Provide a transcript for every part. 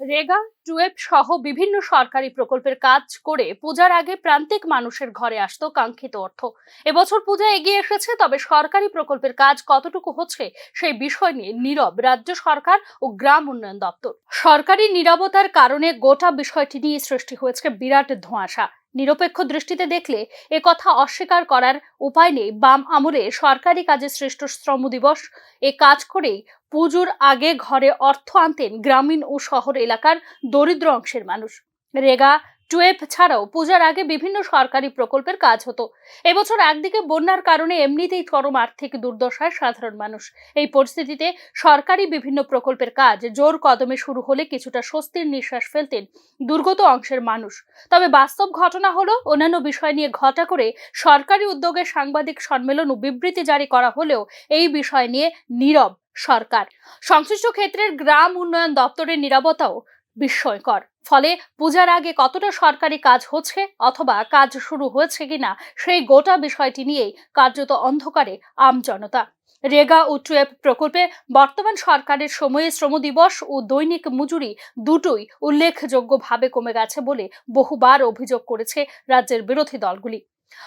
রেগা, টুয়েব সহ বিভিন্ন সরকারি প্রকল্পের কাজ করে পূজার আগে প্রান্তিক মানুষের ঘরে আসতো কাঙ্ক্ষিত অর্থ। এবছর পূজা এগিয়ে এসেছে, তবে সরকারি প্রকল্পের কাজ কতটুকু হচ্ছে সেই বিষয় নিয়ে নীরব রাজ্য সরকার ও গ্রাম উন্নয়ন দপ্তর। সরকারি নিরবতার কারণে গোটা বিষয়টি নিয়ে সৃষ্টি হয়েছে বিরাট ধোঁয়াশা। নিরপেক্ষ দৃষ্টিতে দেখলে এ কথা অস্বীকার করার উপায় নেই। বাম আমলে সরকারি কাজে শ্রেষ্ঠ শ্রম দিবস। এ কাজ করেই পুজোর আগে ঘরে অর্থ আনতেন গ্রামীণ ও শহর এলাকার দরিদ্র অংশের মানুষ। রেগা টুয়েপ ছাড়াও পূজার আগে বিভিন্ন সরকারি প্রকল্পের কাজ হতো। এবছর একদিকে বন্যার কারণে এমনিতেই চরম আর্থিক দুর্দশায় সাধারণ মানুষ। এই পরিস্থিতিতে সরকারি বিভিন্ন প্রকল্পের কাজ জোর কদমে শুরু হলে কিছুটা স্বস্তির নিঃশ্বাস ফেলতেন দুর্গত অংশের মানুষ। তবে বাস্তব ঘটনা হলো, অন্যান্য বিষয় নিয়ে ঘটা করে সরকারি উদ্যোগে সাংবাদিক সম্মেলন ও বিবৃতি জারি করা হলেও এই বিষয় নিয়ে নীরব সরকার। সংশ্লিষ্ট ক্ষেত্রের গ্রাম উন্নয়ন দপ্তরের নিরাপত্তাও বিস্ময়কর। ফলে পূজার আগে কতটা সরকারি কাজ হচ্ছে অথবা কাজ শুরু হয়েছে কিনা সেই গোটা বিষয়টি নিয়েই কার্যত অন্ধকারে আমজনতা রেগা ও টুয়েব প্রকল্পে বর্তমান সরকারের সময়ে শ্রম দিবস ও দৈনিক মজুরি দুটোই উল্লেখযোগ্যভাবে কমে গেছে বলে বহুবার অভিযোগ করেছে রাজ্যের বিরোধী দলগুলি।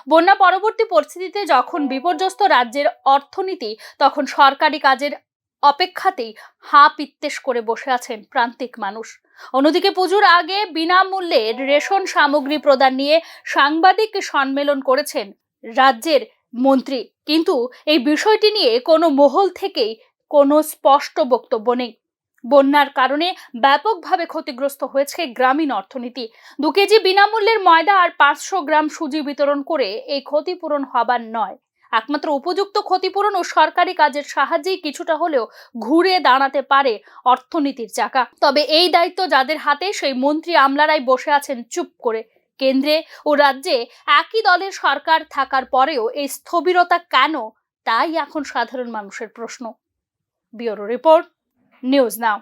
বন্যা পরবর্তী পরিস্থিতিতে যখন বিপর্যস্ত রাজ্যের অর্থনীতি, তখন সরকারি কাজের অপেক্ষাতেই হা পিত্তেশ করে বসে আছেন প্রান্তিক মানুষ। অন্যদিকে পুজোর আগে বিনামূল্যে রেশন সামগ্রী প্রদান নিয়ে সাংবাদিক সম্মেলন করেছেন রাজ্যের মন্ত্রী। কিন্তু এই বিষয়টি নিয়ে কোনো মহল থেকেই কোনো স্পষ্ট বক্তব্য নেই। বন্যার কারণে ব্যাপকভাবে ক্ষতিগ্রস্ত হয়েছে গ্রামীণ অর্থনীতি। দু কেজি বিনামূল্যের ময়দা আর পাঁচশো গ্রাম সুজি বিতরণ করে এই ক্ষতিপূরণ হবার নয়। একমাত্র উপযুক্ত ক্ষতিপূরণ ও সরকারি কাজের সাহায্যেই কিছুটা হলেও ঘুরে দাঁড়াতে পারে অর্থনীতির চাকা। তবে এই দায়িত্ব যাদের হাতে, সেই মন্ত্রী আমলারাই বসে আছেন চুপ করে। কেন্দ্রে ও রাজ্যে একই দলের সরকার থাকার পরেও এই স্থবিরতা কেন? তাই এখন সাধারণ মানুষের প্রশ্ন। Bureau report, news now.